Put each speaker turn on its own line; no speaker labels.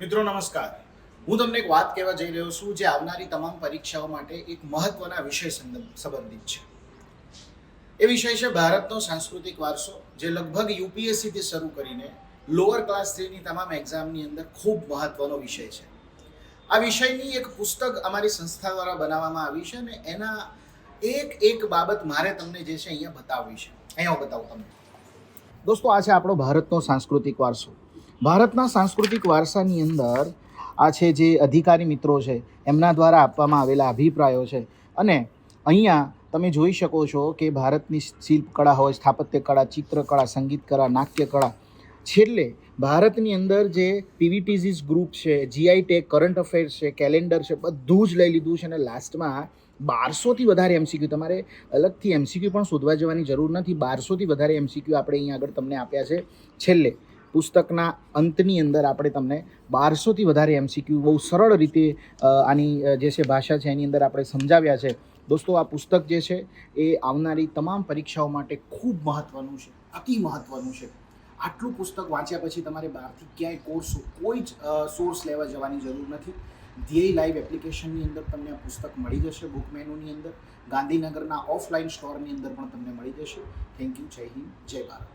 મિત્રો, નમસ્કાર. હું તમને એક વાત કહેવા જઈ રહ્યો છું જે આવનારી તમામ પરીક્ષાઓ માટે એક મહત્વના વિષય સંબંધ- સંબંધિત છે. એ વિષય છે ભારતનો સાંસ્કૃતિક વારસો, જે લગભગ યુપીએસસીથી શરૂ કરીને લોઅર ક્લાસ થ્રીની તમામ એક્ઝામની અંદર ખૂબ મહત્વનો વિષય છે. આ વિષયની એક પુસ્તક અમારી સંસ્થા દ્વારા બનાવવામાં આવી છે અને એના એક એક બાબત મારે તમને જે છે અહીંયા બતાવવી છે. અહીંયા બતાવું તમને. દોસ્તો, આ છે આપણો ભારતનો સાંસ્કૃતિક વારસો. ભારતના સાંસ્કૃતિક વારસાની અંદર આ છે જે અધિકારી મિત્રો છે, એમના દ્વારા આપવામાં આવેલા અભિપ્રાયો છે. અને અહીંયા તમે જોઈ શકો છો કે ભારતની શિલ્પકળા હોય સ્થાપત્ય કળા ચિત્રકળા સંગીત કળા નાટ્ય છેલ્લે ભારતની અંદર જે પીવીટીઝીસ ગ્રુપ છે, જીઆઈ ટેક, કરંટ અફેર્સ છે, કેલેન્ડર છે, બધું જ લઈ લીધું છે અને લાસ્ટમાં બારસોથી વધારે એમસીક્યુ, તમારે અલગથી એમસીક્યુ પણ શોધવા જવાની જરૂર નથી. બારસોથી વધારે એમસીક્યુ આપણે અહીંયા આગળ તમને આપ્યા છે. છેલ્લે પુસ્તકના અંતની અંદર આપણે તમને બારસોથી વધારે એમસીક્યુ બહુ સરળ રીતે આની જે છે ભાષા છે એની અંદર આપણે સમજાવ્યા છે. દોસ્તો, આ પુસ્તક જે છે એ આવનારી તમામ પરીક્ષાઓ માટે ખૂબ મહત્ત્વનું છે, અતિ મહત્ત્વનું છે. આટલું પુસ્તક વાંચ્યા પછી તમારે બહારથી ક્યાંય કોર્સ, કોઈ જ સોર્સ લેવા જવાની જરૂર નથી. ધ્યેય લાઈવ એપ્લિકેશનની અંદર તમને આ પુસ્તક મળી જશે બુક મેનુની અંદર. ગાંધીનગરના ઓફલાઈન સ્ટોરની અંદર પણ તમને મળી જશે. થેન્ક યુ, જય હિન્દ, જય ભારત.